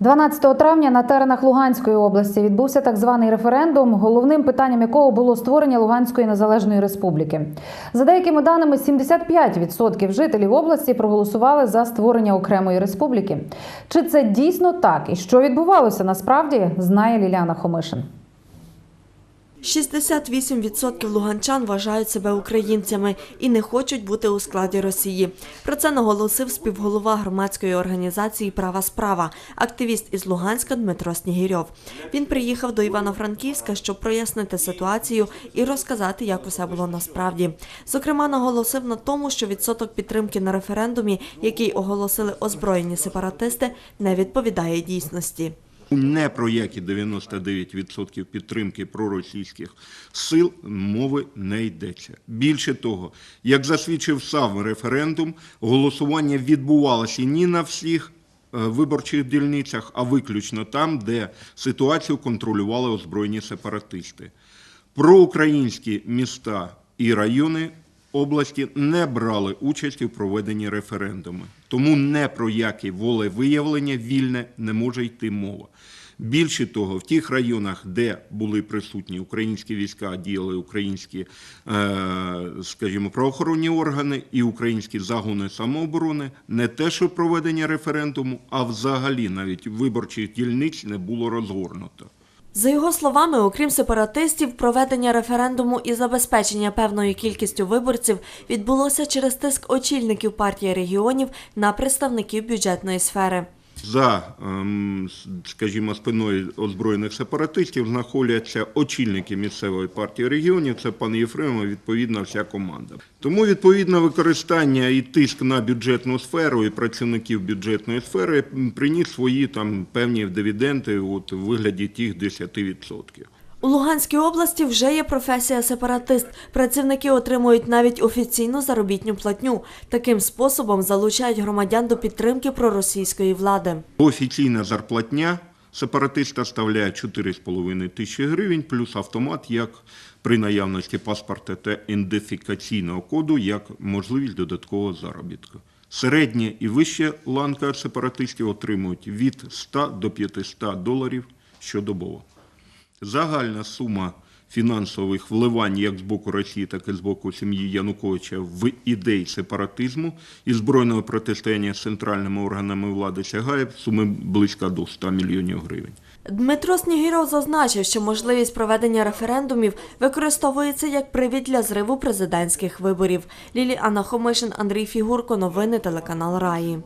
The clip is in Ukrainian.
12 травня на теренах Луганської області відбувся так званий референдум, головним питанням якого було створення Луганської незалежної республіки. За деякими даними, 75% жителів області проголосували за створення окремої республіки. Чи це дійсно так і що відбувалося насправді, знає Ліляна Хомишин. 68% луганчан вважають себе українцями і не хочуть бути у складі Росії. Про це наголосив співголова громадської організації Права справа, активіст із Луганська Дмитро Снігірьов. Він приїхав до Івано-Франківська, щоб прояснити ситуацію і розказати, як усе було насправді. Зокрема, наголосив на тому, що відсоток підтримки на референдумі, який оголосили озброєні сепаратисти, не відповідає дійсності. Не про які 99% підтримки проросійських сил мови не йдеться. Більше того, як засвідчив сам референдум, голосування відбувалося ні на всіх е, виборчих дільницях, а виключно там, де ситуацію контролювали озброєні сепаратисти. Проукраїнські міста і райони області не брали участі в проведенні референдуму. Тому не про яке волевиявлення вільне не може йти мова. Більше того, в тих районах, де були присутні українські війська, діяли українські, е, скажімо, правоохоронні органи і українські загони самооборони, не те, що проведення референдуму, а взагалі навіть виборчих дільниць не було розгорнуто. За його словами, окрім сепаратистів, проведення референдуму і забезпечення певною кількістю виборців відбулося через тиск очільників партії регіонів на представників бюджетної сфери. За, ем, скажімо, спиною озброєних сепаратистів знаходяться очільники місцевої партії регіонів, це пан Єфремов, відповідно, вся команда. Тому, відповідно, використання і тиск на бюджетну сферу і працівників бюджетної сфери приніс свої там певні дивіденди от, у вигляді тих 10%. У Луганській області вже є професія сепаратист. Працівники отримують навіть офіційну заробітню платню. Таким способом залучають громадян до підтримки проросійської влади. Офіційна зарплатня сепаратиста ставляє 4,5 тисячі гривень, плюс автомат, як при наявності паспорта та ідентифікаційного коду, як можливість додаткового заробітку. Середня і вища ланка сепаратистів отримують від 100 до 500 доларів щодобово. Загальна сума фінансових вливань як з боку Росії, так і з боку сім'ї Януковича в ідеї сепаратизму і збройного протистояння з центральними органами влади сягає суми близько до 100 мільйонів гривень. Дмитро Снігіров зазначив, що можливість проведення референдумів використовується як привід для зриву президентських виборів. Лілі Анна Хомишин, Андрій Фігурко. Новини телеканал Раї.